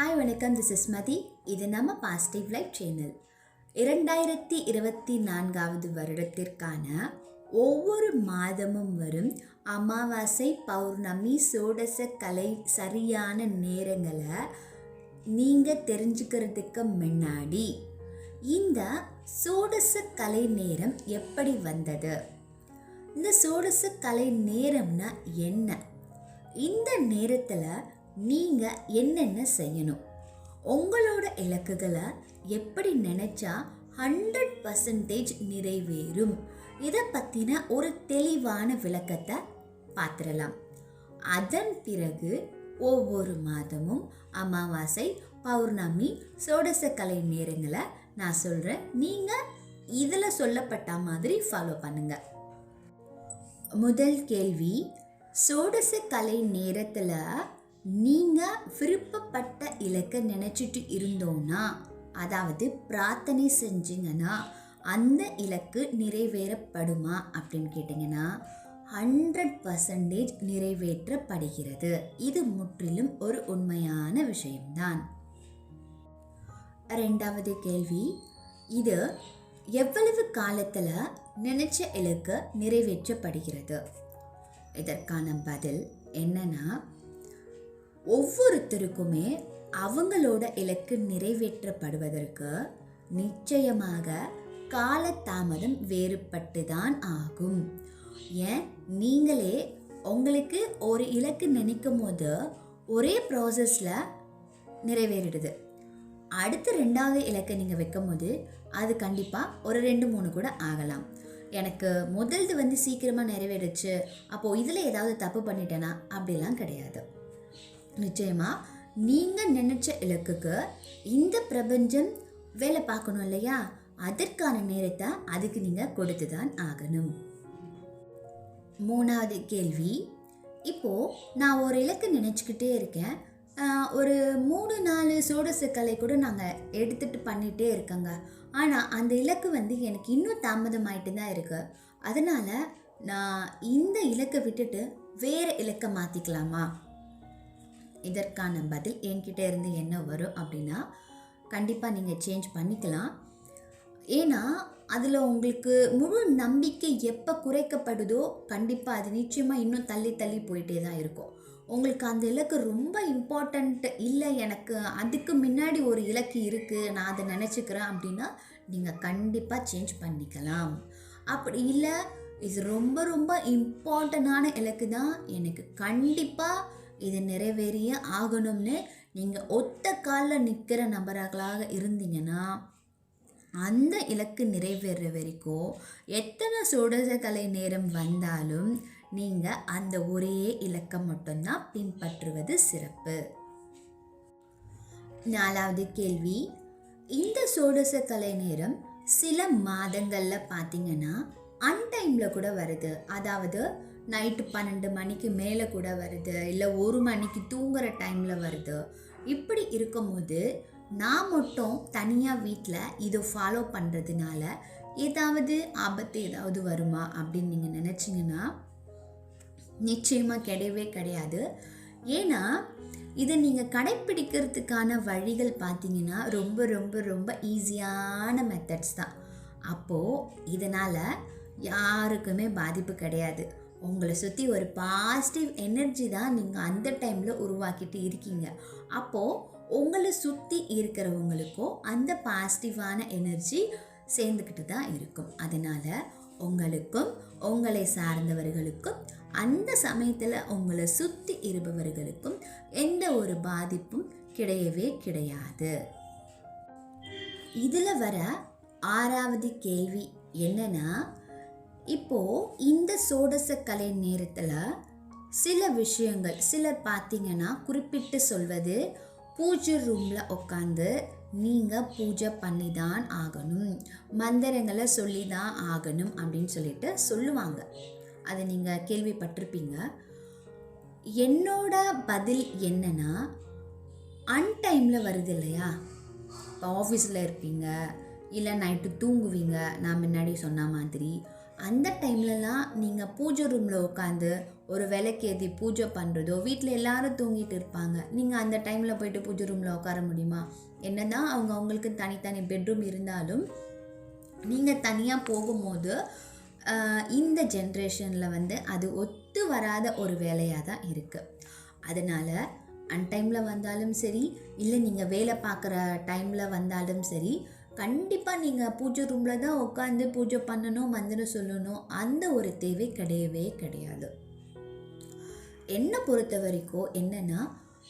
Hi வணக்கம். This is மதி இது நம்ம பாசிட்டிவ் லைஃப் சேனல் இரண்டாயிரத்தி இருபத்தி நான்காவது வருடத்திற்கான ஒவ்வொரு மாதமும் வரும் அமாவாசை பௌர்ணமி சோடச கலை சரியான நேரங்களை நீங்கள் தெரிஞ்சுக்கிறதுக்கு முன்னாடி இந்த சோடச கலை நேரம் எப்படி வந்தது? இந்த சோடச கலை நேரம்னா என்ன? இந்த நேரத்தில் நீங்கள் என்னென்ன செய்யணும்? உங்களோட இலக்குகளை எப்படி நினச்சா ஹண்ட்ரட் பர்சன்டேஜ் நிறைவேறும்? இதை பற்றின ஒரு தெளிவான விளக்கத்தை பார்த்துடலாம். அதன் பிறகு ஒவ்வொரு மாதமும் அமாவாசை பௌர்ணமி சோடச கலை நேரங்களை நான் சொல்கிறேன் நீங்கள் இதில் சொல்லப்பட்ட மாதிரி ஃபாலோ பண்ணுங்கள் முதல் கேள்வி சோடச கலை நேரத்தில் நீங்கள் விருப்பப்பட்ட இலக்கை நினச்சிட்டு இருந்தோன்னா அதாவது பிரார்த்தனை செஞ்சீங்கன்னா அந்த இலக்கு நிறைவேறப்படுமா அப்படின்னு கேட்டிங்கன்னா ஹண்ட்ரட் பர்சன்டேஜ் நிறைவேற்றப்படுகிறது. இது முற்றிலும் ஒரு உண்மையான விஷயம்தான். ரெண்டாவது கேள்வி. இது எவ்வளவு காலத்தில் நினைச்ச இலக்கு நிறைவேற்றப்படுகிறது? இதற்கான பதில் என்னன்னா ஒவ்வொருத்தருக்குமே அவங்களோட இலக்கு நிறைவேற்றப்படுவதற்கு நிச்சயமாக காலதாமதம் வேறுபட்டு தான் ஆகும். ஏன்? நீங்களே உங்களுக்கு ஒரு இலக்கு நினைக்கும் போது ஒரே ப்ராசஸில் நிறைவேறிடுது. அடுத்த ரெண்டாவது இலக்கை நீங்கள் வைக்கும் போது அது கண்டிப்பாக ஒரு ரெண்டு மூணு கூட ஆகலாம். எனக்கு முதல்து வந்து சீக்கிரமாக நிறைவேறுச்சு அப்போது இதில் ஏதாவது தப்பு பண்ணிட்டேனா? அப்படிலாம் கிடையாது. நிச்சயமாக நீங்கள் நினச்ச இலக்குக்கு இந்த பிரபஞ்சம் வேலை பார்க்கணும் இல்லையா? அதற்கான நேரத்தை அதுக்கு நீங்கள் கொடுத்து தான் ஆகணும். மூணாவது கேள்வி. இப்போது நான் ஒரு இலக்கு நினச்சிக்கிட்டே இருக்கேன். ஒரு மூணு நாலு சோடசுக்களை கூட நாங்கள் எடுத்துகிட்டு பண்ணிகிட்டே இருக்கோங்க. ஆனால் அந்த இலக்கு வந்து எனக்கு இன்னும் தாமதமாயிட்டு தான் இருக்குது அதனால் நான் இந்த இலக்கை விட்டுட்டு வேறு இலக்கை மாற்றிக்கலாமா இதற்கான பதில் என்கிட்ட இருந்து என்ன வரும் அப்படின்னா கண்டிப்பாக நீங்கள் சேஞ்ச் பண்ணிக்கலாம். ஏன்னா அதில் உங்களுக்கு முழு நம்பிக்கை எப்போ குறைக்கப்படுதோ கண்டிப்பாக அது நிச்சயமாக இன்னும் தள்ளி தள்ளி போயிட்டே தான் இருக்கும். உங்களுக்கு அந்த இலக்கு ரொம்ப இம்பார்ட்டண்ட் இல்லை எனக்கு அதுக்கு முன்னாடி ஒரு இலக்கு இருக்குது நான் அதை நினச்சிக்கிறேன் அப்படின்னா நீங்கள் கண்டிப்பாக சேஞ்ச் பண்ணிக்கலாம். அப்படி இல்லை இது ரொம்ப ரொம்ப இம்பார்ட்டண்டான இலக்கு தான் எனக்கு கண்டிப்பாக இது நிறைவேறியே ஆகணும்னு நீங்கள் ஒத்த காலில் நிற்கிற நபர்களாக இருந்தீங்கன்னா அந்த இலக்கு நிறைவேற வரைக்கும் எத்தனை சோடச கலை நேரம் வந்தாலும் நீங்கள் அந்த ஒரே இலக்கம் மட்டும்தான் பின்பற்றுவது சிறப்பு. நாலாவது கேள்வி. இந்த சோடச கலை நேரம் சில மாதங்களில் பார்த்தீங்கன்னா அன்டைமில் கூட வருது. அதாவது நைட்டு பன்னெண்டு மணிக்கு மேலே கூட வருது இல்லை ஒரு மணிக்கு தூங்குற டைமில் வருது. இப்படி இருக்கும்போது நான் மட்டும் தனியாக வீட்டில் இதை ஃபாலோ பண்ணுறதுனால ஏதாவது ஆபத்து ஏதாவது வருமா அப்படின்னு நீங்கள் நினச்சிங்கன்னா நிச்சயமாக கிடையவே கிடையாது. ஏன்னா இதை நீங்கள் கடைப்பிடிக்கிறதுக்கான வழிகள் பார்த்தீங்கன்னா ரொம்ப ரொம்ப ரொம்ப ஈஸியான மெத்தட்ஸ் தான். அப்போது இதனால் யாருக்குமே பாதிப்பு கிடையாது. உங்களை சுற்றி ஒரு பாசிட்டிவ் எனர்ஜி தான் நீங்கள் அந்த டைமில் உருவாக்கிட்டு இருக்கீங்க. அப்போது உங்களை சுற்றி இருக்கிறவங்களுக்கும் அந்த பாசிட்டிவான எனர்ஜி சேர்ந்துக்கிட்டு தான் இருக்கும். அதனால் உங்களுக்கும் உங்களை சார்ந்தவர்களுக்கும் அந்த சமயத்தில் உங்களை சுற்றி இருப்பவர்களுக்கும் எந்த ஒரு பாதிப்பும் கிடையவே கிடையாது. இதில் வர ஆறாவது கேள்வி என்னென்னா இப்போ இந்த சோடச கலை நேரத்தில் சில விஷயங்கள் சிலர் பார்த்தீங்கன்னா குறிப்பிட்டு சொல்வது பூஜை ரூமில் உட்காந்து நீங்கள் பூஜை பண்ணி தான் ஆகணும் மந்திரங்களை சொல்லி தான் ஆகணும் அப்படின்னு சொல்லிட்டு சொல்லுவாங்க. அதை நீங்கள் கேள்விப்பட்டிருப்பீங்க. என்னோட பதில் என்னன்னா அன்டைமில் வருது இல்லையா? இப்போ ஆஃபீஸில் இருப்பீங்க இல்லை நைட்டு தூங்குவீங்க நான் முன்னாடி சொன்ன மாதிரி அந்த டைம்லலாம் நீங்கள் பூஜை ரூமில் உட்காந்து ஒரு விளக்கேதி பூஜை பண்ணுறதோ வீட்டில் எல்லாரும் தூங்கிட்டு இருப்பாங்க. நீங்கள் அந்த டைமில் போயிட்டு பூஜை ரூமில் உட்கார முடியுமா? என்னதான் அவங்க அவங்களுக்கு தனித்தனி பெட்ரூம் இருந்தாலும் நீங்கள் தனியாக போகும்போது இந்த ஜென்ரேஷனில் வந்து அது ஒத்து வராத ஒரு வேலையாக தான் இருக்குது அதனால் அன்டைமில் வந்தாலும் சரி இல்லை நீங்கள் வேலை பார்க்குற டைமில் வந்தாலும் சரி கண்டிப்பாக நீங்கள் பூஜை ரூமில் தான் உட்காந்து பூஜை பண்ணணும் மந்திரம் சொல்லணும். அந்த ஒரு தேவை கிடையவே கிடையாது. என்னை பொறுத்த வரைக்கும் என்னென்னா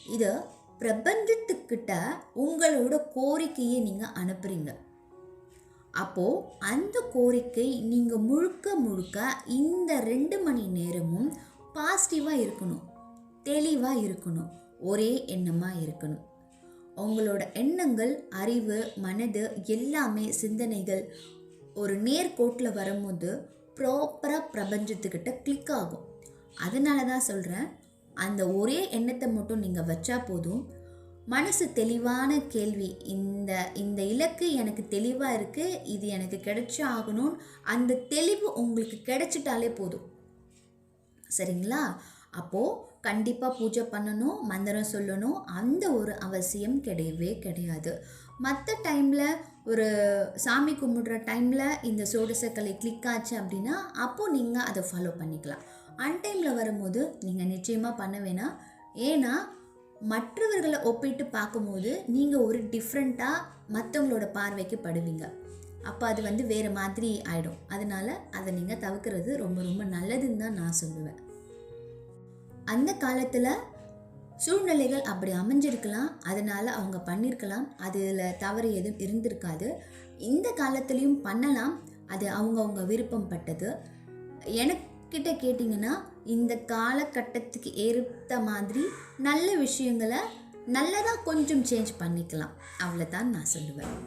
இதை பிரபஞ்சத்துக்கிட்ட உங்களோட கோரிக்கையை நீங்கள் அனுப்புகிறீங்க அப்போது அந்த கோரிக்கை நீங்கள் முழுக்க முழுக்க இந்த ரெண்டு மணி நேரமும் பாசிட்டிவாக இருக்கணும். தெளிவாக இருக்கணும். ஒரே எண்ணமாக இருக்கணும். உங்களோட எண்ணங்கள் அறிவு மனது எல்லாமே சிந்தனைகள் ஒரு நேர்கோட்டில் வரும்போது ப்ராப்பராக பிரபஞ்சத்துக்கிட்ட கிளிக் ஆகும். அதனால தான் சொல்கிறேன் அந்த ஒரே எண்ணத்தை மட்டும் நீங்கள் வச்சா போதும். மனசு தெளிவான கேள்வி இந்த இந்த இலக்கு எனக்கு தெளிவாக இருக்குது இது எனக்கு கிடைச்சே ஆகணும் அந்த தெளிவு உங்களுக்கு கிடைச்சிட்டாலே போதும். சரிங்களா? அப்போது கண்டிப்பாக பூஜை பண்ணணும் மந்திரம் சொல்லணும். அந்த ஒரு அவசியம் கிடையவே கிடையாது. மற்ற டைமில் ஒரு சாமி கும்பிடுற டைமில் இந்த சோடசக்கலை கிளிக் ஆச்சு அப்படின்னா அப்போது நீங்கள் அதை ஃபாலோ பண்ணிக்கலாம். அன்டைமில் வரும்போது நீங்கள் நிச்சயமாக பண்ண வேணாம். ஏன்னா மற்றவர்களை ஒப்பிட்டு பார்க்கும்போது நீங்கள் ஒரு டிஃப்ரெண்ட்டாக மற்றவங்களோட பார்வைக்கு படுவீங்க. அப்போ அது வந்து வேறு மாதிரி ஆகிடும் அதனால அதை நீங்கள் தவிர்க்கிறது ரொம்ப ரொம்ப நல்லதுன்னு தான் நான் சொல்லுவேன். அந்த காலத்தில் சூழ்நிலைகள் அப்படி அமைஞ்சிருக்கலாம். அதனால் அவங்க பண்ணியிருக்கலாம் அதில் தவறு எதுவும் இருந்திருக்காது. இந்த காலத்துலேயும் பண்ணலாம். அது அவங்கவுங்க விருப்பம் பட்டது. எனக்கிட்ட கேட்டிங்கன்னா இந்த காலகட்டத்துக்கு ஏற்ற மாதிரி நல்ல விஷயங்களை நல்லதாக கொஞ்சம் சேஞ்ச் பண்ணிக்கலாம். அவ்வளோதான் நான் சொல்லுவேன்.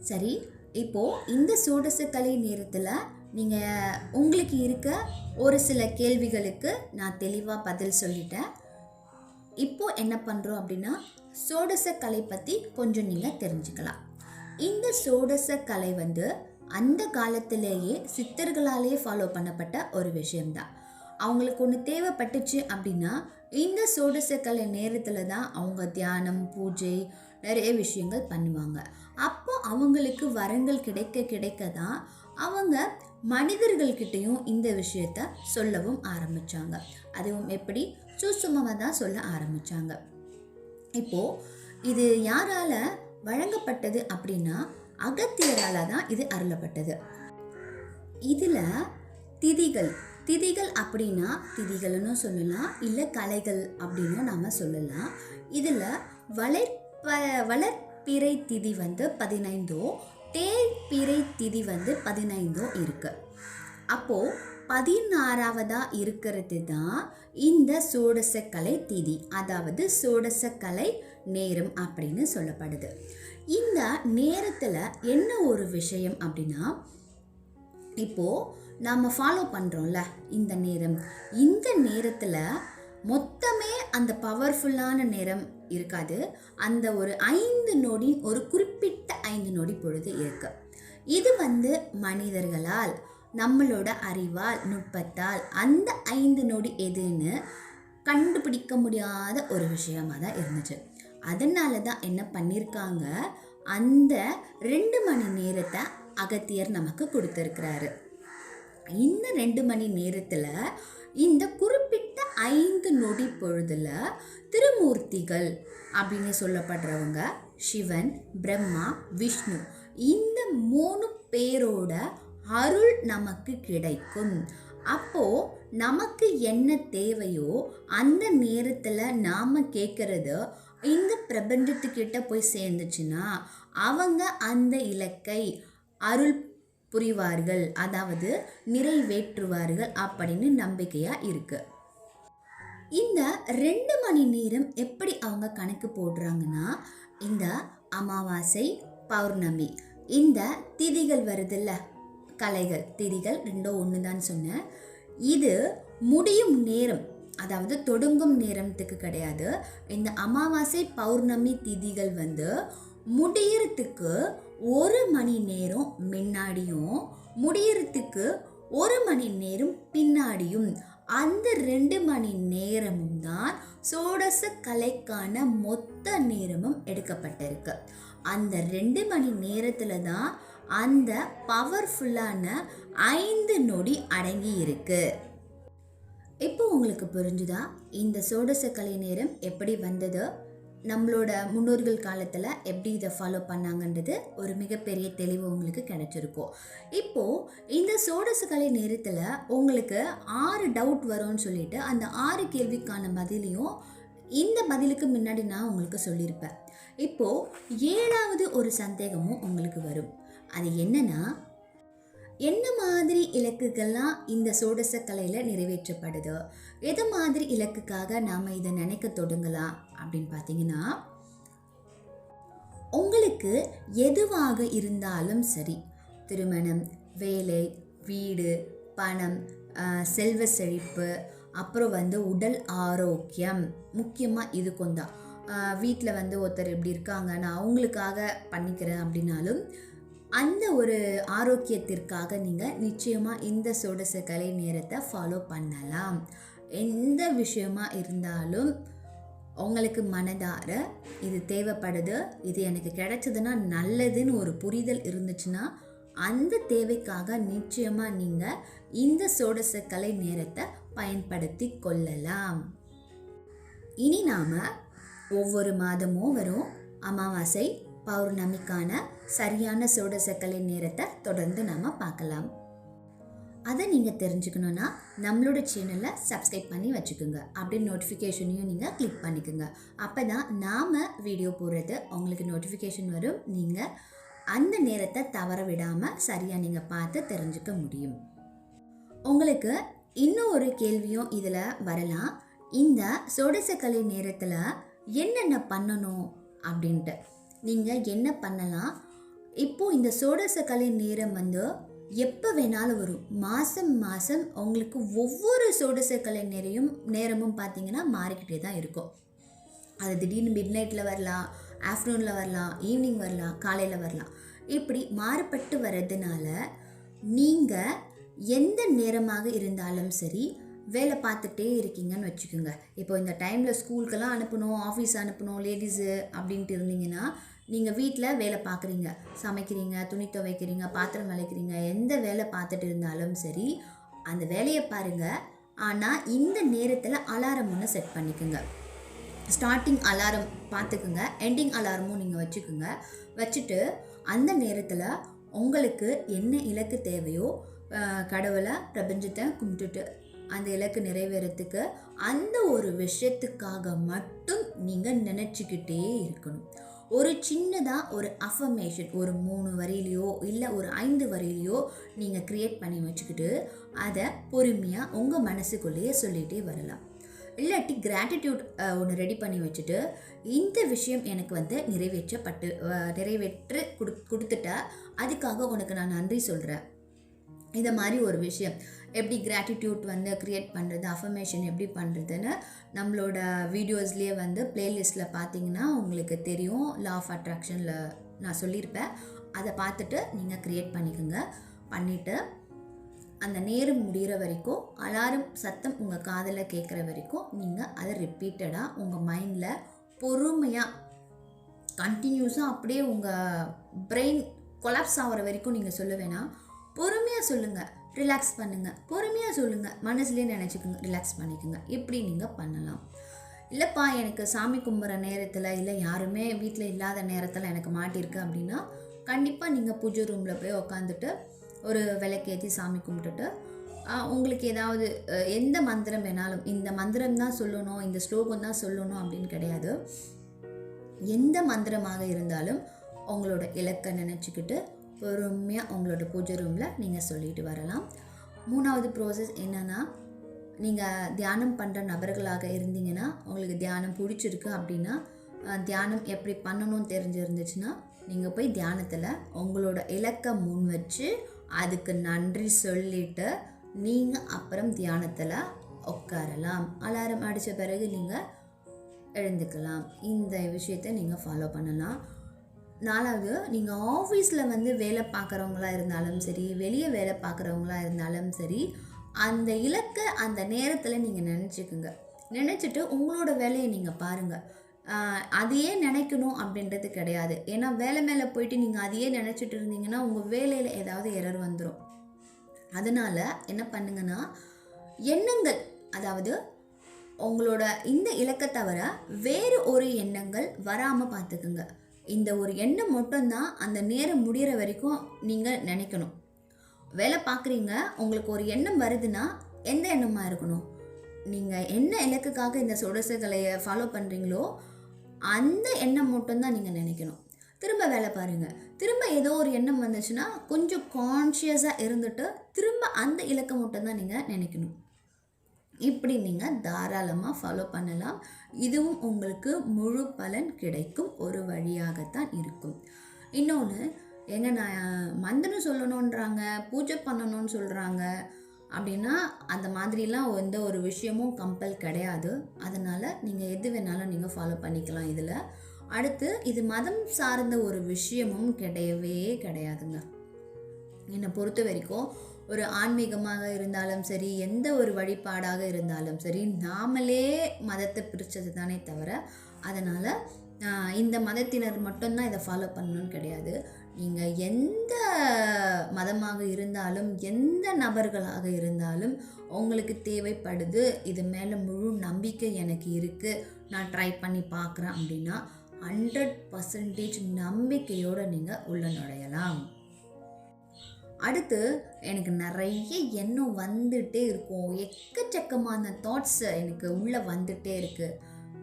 சரி இப்போது இந்த சோடச கலை நேரத்தில் நீங்கள் உங்களுக்கு இருக்க ஒரு சில கேள்விகளுக்கு நான் தெளிவாக பதில் சொல்லிட்டேன். இப்போது என்ன பண்ணுறோம் அப்படின்னா சோடச கலை பற்றி கொஞ்சம் நீங்கள் தெரிஞ்சுக்கலாம். இந்த சோடச கலை வந்து அந்த காலத்திலேயே சித்தர்களாலே ஃபாலோ பண்ணப்பட்ட ஒரு விஷயம்தான். அவங்களுக்கு ஒன்று தேவைப்பட்டுச்சு அப்படின்னா இந்த சோடசக்கலை கலை நேரத்தில் தான் அவங்க தியானம் பூஜை நிறைய விஷயங்கள் பண்ணுவாங்க. அப்போ அவங்களுக்கு வரங்கள் கிடைக்க கிடைக்க தான் அவங்க மனிதர்கள்கிட்டையும் இந்த விஷயத்த சொல்லவும் ஆரம்பித்தாங்க அதுவும் எப்படி? சுசுமமாக தான் சொல்ல ஆரம்பித்தாங்க இப்போது இது யாரால் வழங்கப்பட்டது அப்படின்னா அகத்தியரால் தான் இது அருளப்பட்டது. இதில் திதிகள் திதிகள் அப்படின்னா திதிகள்னு சொல்லலாம் இல்லை கலைகள் அப்படின்னு நாம் சொல்லலாம். இதில் வளர்ப்ப வளர்ப்பிறை திதி வந்து பதினைந்தோ தேய்பிறை திதி வந்து பதினைந்தோ இருக்குது அப்போது பதினாறாவதாக இருக்கிறது தான் இந்த சோடசக்கலை திதி அதாவது சோடசக்கலை நேரம் அப்படின்னு சொல்லப்படுது. இந்த நேரத்தில் என்ன ஒரு விஷயம் அப்படின்னா இப்போது நாம் ஃபாலோ பண்ணுறோம்ல இந்த நேரம். இந்த நேரத்தில் மொத்தமே அந்த பவர்ஃபுல்லான நேரம் இருக்காது. அந்த ஒரு ஐந்து நொடி ஒரு குறிப்பிட்ட ஐந்து நொடி பொழுது இருக்கு. இது வந்து மனிதர்களால் நம்மளோட அறிவால் நுட்பத்தால் அந்த ஐந்து நொடி எதுன்னு கண்டுபிடிக்க முடியாத ஒரு விஷயமா தான் இருந்துச்சு. அதனால தான் என்ன பண்ணியிருக்காங்க அந்த ரெண்டு மணி நேரத்தை அகத்தியர் நமக்கு கொடுத்துருக்கிறாரு. இந்த ரெண்டு மணி நேரத்தில் இந்த குறிப்பிட்ட ஐந்து நொடி பொழுதில் திருமூர்த்திகள் அப்படின்னு சொல்லப்படுறவங்க சிவன் பிரம்மா விஷ்ணு இந்த மூணு பேரோட அருள் நமக்கு கிடைக்கும். அப்போ நமக்கு என்ன தேவையோ அந்த நேரத்தில் நாம் கேட்குறது இந்த பிரபஞ்சத்துக்கிட்ட போய் சேர்ந்துச்சுன்னா அவங்க அந்த இலக்கை அருள் புரிவார்கள் அதாவது நிறைவேற்றுவார்கள் அப்படின்னு நம்பிக்கையாக இருக்குது இந்த ரெண்டு மணி நேரம் எப்படி அவங்க கணக்கு போடுறாங்கன்னா இந்த அமாவாசை பௌர்ணமி இந்த திதிகள் வருதுல்ல கலைகள் திதிகள் ரெண்டோ ஒன்று தான் சொன்னேன். இது முடியும் நேரம் அதாவது தொடங்கும் நேரத்துக்கு கிடையாது. இந்த அமாவாசை பௌர்ணமி திதிகள் வந்து முடியறதுக்கு ஒரு மணி நேரம் முன்னாடியும் முடியறதுக்கு ஒரு மணி நேரம் பின்னாடியும் அந்த ரெண்டு மணி நேரமும் தான் சோடச கலைக்கான மொத்த நேரமும் எடுக்கப்பட்டிருக்கு. அந்த ரெண்டு மணி நேரத்தில் தான் அந்த பவர்ஃபுல்லான ஐந்து நொடி அடங்கி இருக்கு. இப்போ உங்களுக்கு புரிஞ்சுதா? இந்த சோடச கலை நேரம் எப்படி வந்தது? நம்மளோட முன்னோர்கள் காலத்தில் எப்படி இதை ஃபாலோ பண்ணாங்கன்றது ஒரு மிகப்பெரிய தெளிவு உங்களுக்கு கிடைச்சிருக்கும். இப்போது இந்த சோடச கலை நேரத்தில் உங்களுக்கு ஆறு டவுட் வரும்னு சொல்லிட்டு அந்த ஆறு கேள்விக்கான பதிலையும் இந்த பதிலுக்கு முன்னாடி நான் உங்களுக்கு சொல்லியிருப்பேன். இப்போது ஏழாவது ஒரு சந்தேகமும் உங்களுக்கு வரும். அது என்னென்னா என்ன மாதிரி இலக்குகள்லாம் இந்த சோடச கலையில் நிறைவேற்றப்படுது? எது மாதிரி இலக்குக்காக நாம் இதை நினைக்க தொடங்கலாம்? அப்படின்னு பார்த்தீங்கன்னா உங்களுக்கு எதுவாக இருந்தாலும் சரி திருமணம் வேலை வீடு பணம் செல்வ செழிப்பு அப்புறம் வந்து உடல் ஆரோக்கியம் முக்கியமாக இது கொண்டா வீட்டில் வந்து ஒருத்தர் இப்படி இருக்காங்க நான் அவங்களுக்காக பண்ணிக்கிறேன் அப்படின்னாலும் அந்த ஒரு ஆரோக்கியத்திற்காக நீங்கள் நிச்சயமாக இந்த சோடச கலை நேரத்தை ஃபாலோ பண்ணலாம். எந்த விஷயமாக இருந்தாலும் உங்களுக்கு மனதார இது தேவைப்படுது இது எனக்கு கிடைச்சதுன்னா நல்லதுன்னு ஒரு புரிதல் இருந்துச்சுன்னா அந்த தேவைக்காக நிச்சயமாக நீங்கள் இந்த சோடசக்கலை நேரத்தை பயன்படுத்தி கொள்ளலாம். இனி நாம் ஒவ்வொரு மாதமும் வரும் அமாவாசை பௌர்ணமிக்கான சரியான சோடசக்கலை நேரத்தை தொடர்ந்து நாம் பார்க்கலாம். அதை நீங்கள் தெரிஞ்சுக்கணுன்னா நம்மளோட சேனலை சப்ஸ்கிரைப் பண்ணி வச்சுக்கோங்க. அப்படியே நோட்டிஃபிகேஷனையும் நீங்கள் கிளிக் பண்ணிக்கோங்க. அப்போ தான் நாம் வீடியோ போடுறது உங்களுக்கு நோட்டிஃபிகேஷன் வரும். நீங்கள் அந்த நேரத்தை தவற விடாமல் சரியாக நீங்கள் பார்த்து தெரிஞ்சுக்க முடியும். உங்களுக்கு இன்னும் ஒரு கேள்வியும் இதில் வரலாம். இந்த சோடசக்கலை நேரத்தில் என்னென்ன பண்ணணும் அப்படின்ட்டு. நீங்கள் என்ன பண்ணலாம்? இப்போது இந்த சோடசக்கலை நேரம் வந்து எப்போ வேணாலும் வரும். மாதம் மாதம் உங்களுக்கு ஒவ்வொரு சோடசக்கலை நேரையும் நேரமும் பார்த்தீங்கன்னா மாறிக்கிட்டே தான் இருக்கும். அது திடீர்னு மிட் நைட்டில் வரலாம் ஆஃப்டர்நூனில் வரலாம் ஈவினிங் வரலாம் காலையில் வரலாம். இப்படி மாறுபட்டு வர்றதுனால நீங்கள் எந்த நேரமாக இருந்தாலும் சரி வேலை பார்த்துட்டே இருக்கீங்கன்னு வச்சுக்கோங்க. இப்போ இந்த டைமில் ஸ்கூலுக்கெல்லாம் அனுப்பணும் ஆஃபீஸ் அனுப்பணும் லேடிஸு அப்படின்ட்டு இருந்தீங்கன்னா நீங்கள் வீட்டில் வேலை பார்க்குறீங்க சமைக்கிறீங்க துணி துவைக்கிறீங்க பாத்திரம் விளக்குறீங்க எந்த வேலை பார்த்துட்டு இருந்தாலும் சரி அந்த வேலையை பாருங்கள் ஆனால் இந்த நேரத்தில் அலாரம் ஒன்று செட் பண்ணிக்கோங்க. ஸ்டார்டிங் அலாரம் பார்த்துக்குங்க எண்டிங் அலாரமும் நீங்கள் வச்சுக்கோங்க. வச்சுட்டு அந்த நேரத்தில் உங்களுக்கு என்ன இலக்கு தேவையோ கடவுளை பிரபஞ்சத்தை கும்பிட்டுட்டு அந்த இலக்கு நிறைவேறத்துக்கு அந்த ஒரு விஷயத்துக்காக மட்டும் நீங்கள் நினச்சிக்கிட்டே இருக்கணும். ஒரு சின்னதாக ஒரு அஃபர்மேஷன் ஒரு மூணு வரியிலையோ இல்லை ஒரு ஐந்து வரியிலையோ நீங்கள் க்ரியேட் பண்ணி வச்சுக்கிட்டு அதை பொறுமையாக உங்கள் மனசுக்குள்ளேயே சொல்லிகிட்டே வரலாம். இல்லாட்டி கிராட்டிடியூட் ஒன்று ரெடி பண்ணி வச்சுட்டு இந்த விஷயம் எனக்கு வந்து நிறைவேற்றப்பட்டு நிறைவேற்று கொடு கொடுத்துட்டா அதுக்காக உனக்கு நான் நன்றி சொல்கிறேன் இதை மாதிரி ஒரு விஷயம். எப்படி கிராட்டிடியூட் வந்து க்ரியேட் பண்ணுறது அஃபர்மேஷன் எப்படி பண்ணுறதுன்னு நம்மளோட வீடியோஸ்லேயே வந்து பிளேலிஸ்ட்டில் பார்த்தீங்கன்னா உங்களுக்கு தெரியும். லா ஆஃப் அட்ராக்ஷனில் நான் சொல்லியிருப்பேன். அதை பார்த்துட்டு நீங்கள் க்ரியேட் பண்ணிக்கோங்க. பண்ணிவிட்டு அந்த நேரம் முடிகிற வரைக்கும் அலாரம் சத்தம் உங்கள் காதில் கேட்குற வரைக்கும் நீங்கள் அதை ரிப்பீட்டடாக உங்கள் மைண்டில் பொறுமையாக கண்டினியூஸாக அப்படியே உங்கள் பிரெயின் கொலாப்ஸ் ஆகிற வரைக்கும் நீங்கள் சொல்ல வேணாம். பொறுமையாக சொல்லுங்கள் ரிலாக்ஸ் பண்ணுங்கள் பொறுமையாக சொல்லுங்கள் மனசுலேயே நினச்சிக்கோங்க. ரிலாக்ஸ் பண்ணிக்கோங்க. இப்படி நீங்கள் பண்ணலாம்? இல்லைப்பா எனக்கு சாமி கும்பிட்ற நேரத்தில் இல்லை யாருமே வீட்டில் இல்லாத நேரத்தில் எனக்கு மாட்டியிருக்கு அப்படின்னா கண்டிப்பாக நீங்கள் பூஜை ரூமில் போய் உக்காந்துட்டு ஒரு விளக்கேற்றி சாமி கும்பிட்டுட்டு உங்களுக்கு ஏதாவது எந்த மந்திரம் வேணாலும் இந்த மந்திரம் தான் சொல்லணும் இந்த ஸ்லோகம் தான் சொல்லணும் அப்படின்னு கிடையாது. எந்த மந்திரமாக இருந்தாலும் உங்களோட இலக்கை நினச்சிக்கிட்டு பொறுமையாக உங்களோட பூஜை ரூமில் நீங்கள் சொல்லிட்டு வரலாம். மூணாவது ப்ரோசஸ் என்னென்னா நீங்கள் தியானம் பண்ணுற நபர்களாக இருந்தீங்கன்னா உங்களுக்கு தியானம் பிடிச்சிருக்கு அப்படின்னா தியானம் எப்படி பண்ணணும்னு தெரிஞ்சிருந்துச்சுன்னா நீங்கள் போய் தியானத்தில் உங்களோட இலக்கை முன் வச்சு அதுக்கு நன்றி சொல்லிட்டு நீங்கள் அப்புறம் தியானத்தில் உட்காரலாம். அலாரம் அடித்த பிறகு நீங்கள் எழுந்துக்கலாம். இந்த விஷயத்தை நீங்கள் ஃபாலோ பண்ணலாம். நாலாவது நீங்கள் ஆஃபீஸில் வந்து வேலை பார்க்குறவங்களா இருந்தாலும் சரி வெளியே வேலை பார்க்குறவங்களா இருந்தாலும் சரி அந்த இலக்கை அந்த நேரத்தில் நீங்கள் நினச்சிக்குங்க. நினச்சிட்டு உங்களோட வேலையை நீங்கள் பாருங்கள் அதையே நினைக்கணும் அப்படின்றது கிடையாது. ஏன்னா வேலை மேலே போயிட்டு நீங்கள் அதையே நினச்சிட்டு இருந்தீங்கன்னா உங்கள் வேலையில் ஏதாவது எரர் வந்துடும் அதனால் என்ன பண்ணுங்கன்னா எண்ணங்கள் அதாவது உங்களோட இந்த இலக்கை தவிர வேறு ஒரு எண்ணங்கள் வராமல் பார்த்துக்குங்க. இந்த ஒரு எண்ணம் மட்டும்தான் அந்த நேரம் முடிகிற வரைக்கும் நீங்கள் நினைக்கணும். வேலை பார்க்குறீங்க உங்களுக்கு ஒரு எண்ணம் வருதுன்னா எந்த எண்ணமாக இருக்கணும்? நீங்கள் என்ன இலக்குக்காக இந்த சொடசுகளையை ஃபாலோ பண்ணுறீங்களோ அந்த எண்ணம் மட்டும்தான் நீங்கள் நினைக்கணும். திரும்ப வேலை பாருங்கள் திரும்ப ஏதோ ஒரு எண்ணம் வந்துச்சுன்னா கொஞ்சம் கான்ஷியஸாக இருந்துட்டு திரும்ப அந்த இலக்கை மட்டும்தான் நீங்கள் நினைக்கணும். இப்படி நீங்கள் தாராளமாக ஃபாலோ பண்ணலாம். இதுவும் உங்களுக்கு முழு பலன் கிடைக்கும். ஒரு வழியாகத்தான் இருக்கும். இன்னொன்று எங்க நான் மந்திரம் சொல்லணுன்றாங்க பூஜை பண்ணணும்னு சொல்கிறாங்க அப்படின்னா அந்த மாதிரிலாம் எந்த ஒரு விஷயமும் கம்பல் கிடையாது. அதனால் நீங்கள் எது வேணாலும் நீங்கள் ஃபாலோ பண்ணிக்கலாம் இதில். அடுத்து இது மதம் சார்ந்த ஒரு விஷயமும் கிடையவே கிடையாதுங்க. என்னை பொறுத்த வரைக்கும் ஒரு ஆன்மீகமாக இருந்தாலும் சரி எந்த ஒரு வழிபாடாக இருந்தாலும் சரி நாமளே மதத்தை பிரித்தது தானே தவிர அதனால் இந்த மதத்தினர் மட்டும்தான் இதை ஃபாலோ பண்ணணும்னு கிடையாது. நீங்கள் எந்த மதமாக இருந்தாலும் எந்த நபர்களாக இருந்தாலும் உங்களுக்கு தேவைப்படுது இது மேலே முழு நம்பிக்கை எனக்கு இருக்குது நான் ட்ரை பண்ணி பார்க்குறேன் அப்படின்னா ஹண்ட்ரட் பர்சன்டேஜ் நம்பிக்கையோடு நீங்கள் உள்ள நுழையலாம். அடுத்து எனக்கு நிறைய எண்ணம் வந்துட்டே இருக்கும். எக்கச்சக்கமான தாட்ஸ் எனக்கு உள்ளே வந்துட்டே இருக்குது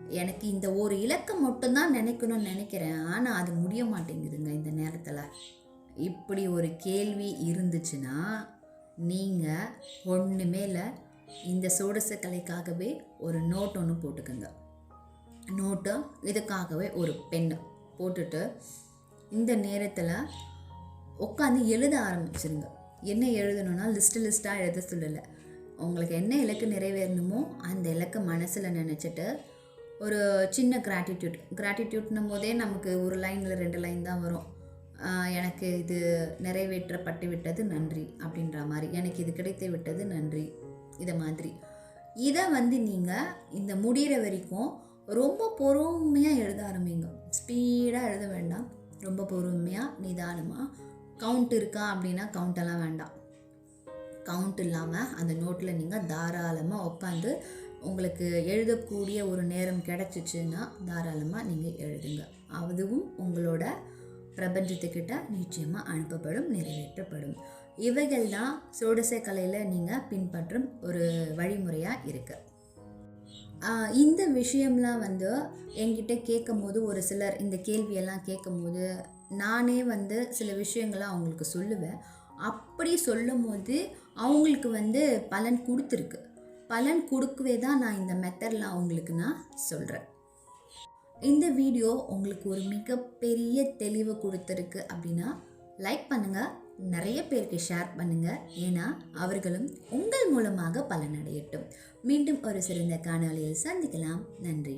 எனக்கு இந்த ஒரு இலக்கம் மட்டும்தான் நினைக்கணும்னு நினைக்கிறேன். ஆனால் அது முடிய மாட்டேங்குதுங்க இந்த நேரத்தில். இப்படி ஒரு கேள்வி இருந்துச்சுன்னா நீங்கள் ஒன்றுமே இல்லை இந்த சோடச கலைக்காகவே ஒரு நோட் ஒன்று போட்டுக்கோங்க. நோட்டு இதுக்காகவே ஒரு பெண்ணு போட்டுட்டு இந்த நேரத்தில் உட்காந்து எழுத ஆரம்பிச்சிருங்க. என்ன எழுதணும்னா லிஸ்ட்டு லிஸ்ட்டாக எழுத சொல்லலை. உங்களுக்கு என்ன இலக்கு நிறைவேறணுமோ அந்த இலக்கை மனசில் நினச்சிட்டு ஒரு சின்ன கிராட்டிடியூட் கிராட்டிடியூட்னும் போதே நமக்கு ஒரு லைனில் ரெண்டு லைன் தான் வரும். எனக்கு இது நிறைவேற்றப்பட்டு விட்டது நன்றி அப்படின்ற மாதிரி. எனக்கு இது கிடைத்து விட்டது நன்றி. இதை மாதிரி. இதை வந்து நீங்கள் இந்த முடிகிற வரைக்கும் ரொம்ப பொறுமையாக எழுத ஆரம்பிங்க. ஸ்பீடாக எழுத வேண்டாம். ரொம்ப பொறுமையாக நிதானமாக கவுண்ட் இருக்கா அப்படின்னா கவுண்டெல்லாம் வேண்டாம். கவுண்ட் இல்லாமல் அந்த நோட்டில் நீங்கள் தாராளமாக உட்காந்து உங்களுக்கு எழுதக்கூடிய ஒரு நேரம் கிடச்சிச்சுன்னா தாராளமாக நீங்கள் எழுதுங்க. அதுவும் உங்களோட பிரபஞ்சத்துக்கிட்ட நிச்சயமாக அனுப்பப்படும் நிறைவேற்றப்படும். இவைகள் தான் சோடசை கலையில் நீங்கள் பின்பற்றும் ஒரு வழிமுறையாக இருக்குது இந்த விஷயம்லாம் வந்து என்கிட்ட கேட்கும் போது ஒரு சிலர் இந்த கேள்வியெல்லாம் கேட்கும் போது நானே வந்து சில விஷயங்களை அவங்களுக்கு சொல்லுவேன். அப்படி சொல்லும் போது அவங்களுக்கு வந்து பலன் கொடுத்துருக்கு. பலன் கொடுக்கவே தான் நான் இந்த மெத்தடில் அவங்களுக்கு நான் சொல்கிறேன் இந்த வீடியோ உங்களுக்கு ஒரு மிகப்பெரிய தெளிவு கொடுத்துருக்கு அப்படின்னா லைக் பண்ணுங்கள் நிறைய பேருக்கு ஷேர் பண்ணுங்கள் ஏன்னா அவர்களும் உங்கள் மூலமாக பலனடையட்டும். மீண்டும் ஒரு சிறந்த காணொலியில் சந்திக்கலாம். நன்றி.